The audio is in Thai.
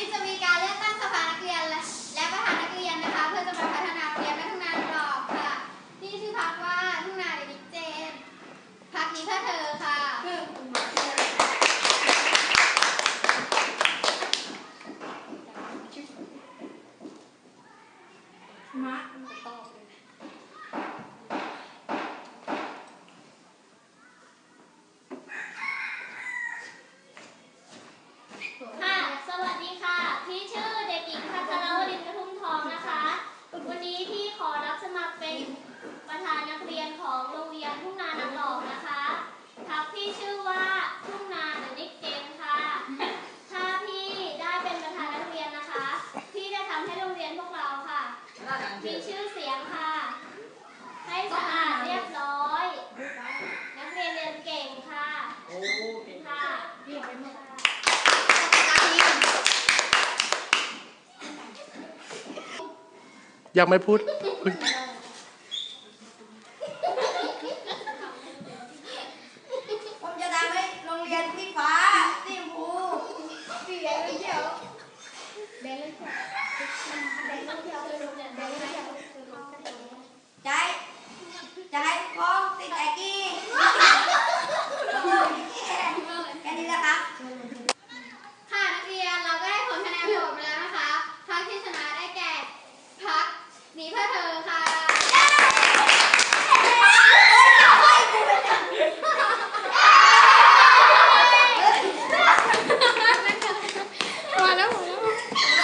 ี้จะมีการเลือกตั้งสภานักเรียน และประธานนักเรียนนะคะ เพื่อจะมาพัฒนาโรงเรียนและทุ่งนากรอบค่ะ นี่ชื่อพักว่าทุ่งนาเดนิกเจนพักนี้เพื่อเธอค่ะค่อ สวัสดีค่ะ พี่ชื่อเด็กหญิงพัทรวรินทร์กระทุ่มทองนะคะ วันนี้พี่ขอรับสมัครเป็นประธานนักเรียนของโรงเรียนทุ่งนานางหลอกนะคะพักพี่ชื่อว่าทุ่งนาเดอะนิกเจนค่ะ ถ้าพี่ได้เป็นประธานนักเรียนนะคะ พี่จะทำให้โรงเรียนพวกเราค่ะ มีชื่อเสียงค่ะ ให้สะอาดเรียบร้อย นักเรียนเรียนเก่งค่ะค่ะยังไม่พูดอุ๊ย